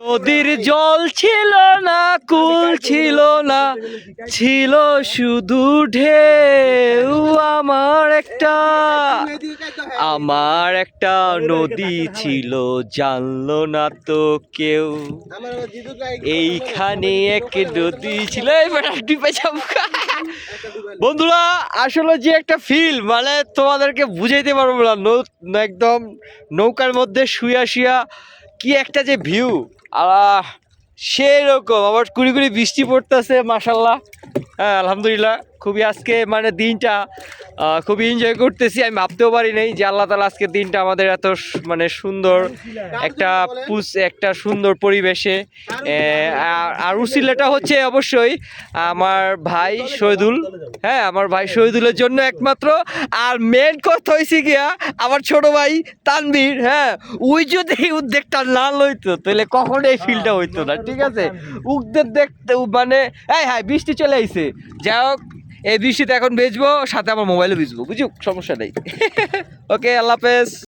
নদীর জল ছিল না, কুল ছিল না, ছিল শুধু ঢেউ, আমার একটা আমার একটা নদী ছিল, জানলো না তো কেউ এইখানে এক নদী ছিল। বন্ধুরা, আসলে যে একটা ফিল মানে তোমাদেরকে বুঝাইতে পারব নৌ- একদম নৌকার মধ্যে শুয়া শুয়া কি একটা যে ভিউ আহ সেই রকম আবার কুড়ি কুড়ি বৃষ্টি পড়তেছে মাসাল্লাহ হ্যাঁ আলহামদুলিল্লাহ। খুবই আজকে মানে দিনটা খুবই এনজয় করতেছি, আমি ভাবতেও পারি নাই যে আল্লাহ তালা আজকে দিনটা আমাদের এত মানে সুন্দর একটা পুষ একটা সুন্দর পরিবেশে। আর- উসিলাটা হচ্ছে অবশ্যই আমার ভাই শহীদুল হ্যাঁ আমার ভাই শহীদুলের জন্য একমাত্র। আর মেন কথা হয়েছে গিয়া আমার ছোট ভাই তানবীর হ্যাঁ ওই যদি উদ্যোগটা না লইতো, তাহলে কখনো এই ফিলটা হইতো না, ঠিক আছে? উদ্যোগ দেখতে মানে হ্যাঁ হ্যাঁ বৃষ্টি চলে আইছে। যাই হোক এই বৃষ্টিতে এখন বেচবো সাথে আমার মোবাইলও বেচবো বুঝুক সমস্যা নেই। ওকে আল্লাহ হাফেজ।